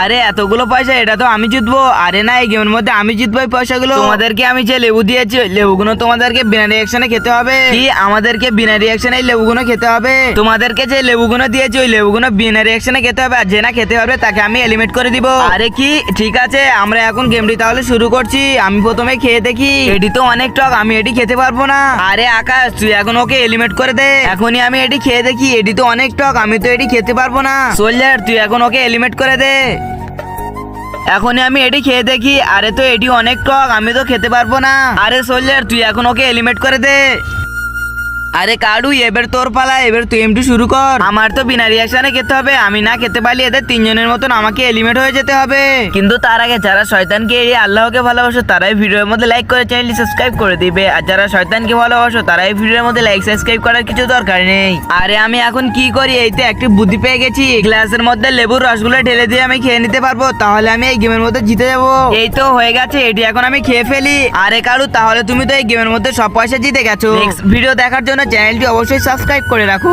আরে, এতগুলো পয়সা, এটা তো আমি জিতবো। আরে না, এই গেমের মধ্যে আমি জিতবো এই পয়সাগুলো। তোমাদেরকে আমি যে লেবু দিয়েছি লেবুগুলো তোমাদেরকে বিনা রিয়াকশনে খেতে হবে। কি, আমাদেরকে বিনা রিয়াকশনে লেবুগুলো খেতে হবে? তোমাদেরকে যে লেবুগুলো দিয়েছি, ওই লেবুগুলো বিনা রিয়াকশনে খেতে হবে। আর যে না খেতে হবে তাকে আমি এলিমিনেট করে দিব। আরে কি, ঠিক আছে, আমরা এখন গেমটি তাহলে শুরু করছি। আমি প্রথমে খেয়ে দেখি। এটি তো অনেক টক, আমি এটি খেতে পারব না। আরে আকাশ, তুই এখন ওকে এলিমিনেট করে দে। এখনই আমি এটি খেয়ে দেখি। এটি তো অনেক টক, আমি তো এটি খেতে পারব না। সোলজার তুই এখন ওকে এলিমিনেট করে দে। এখনই আমি এটি খেয়ে দেখি। আরে তো এটি অনেক টক, আমি তো খেতে পারব না। আরে সোলজার, তুই এখন ওকে এলিমেট করে দে। আরে কাডু, এবার তোর পালা, এবার তুই এমটি শুরু কর। আমার তো বিনা রিয়াকশনে খেতে হবে, আমি না খেতে পারলে এদের তিনজনের মতন আমাকে এলিমেট হয়ে যেতে হবে। কিন্তু তার আগে যারা শয়তানকে এড়িয়ে আল্লাহকে ভালোবাসো, তারাই ভিডিওর মধ্যে লাইক করে চ্যানেলটি সাবস্ক্রাইব করে দিবে। আর যারা শয়তানকে ভালোবাসো, তারাই ভিডিওর মধ্যে লাইক সাবস্ক্রাইব করার কিছু দরকার নেই। আরে আমি এখন কি করি? এই তো একটি বুদ্ধি পেয়ে গেছি। গ্লাসের মধ্যে লেবুর রসগুলো ঢেলে দিয়ে আমি খেয়ে নিতে পারব, তাহলে আমি এই গেমের মধ্যে জিতে যাব। এই তো হয়ে গেছে, এটি এখন আমি খেয়ে ফেলি। আরে কারু তাহলে তুমি তো এই গেমের মধ্যে সব পয়সা জিতে গেছো। ভিডিও দেখার জন্য চ্যানেলটি অবশ্যই সাবস্ক্রাইব করে রাখো।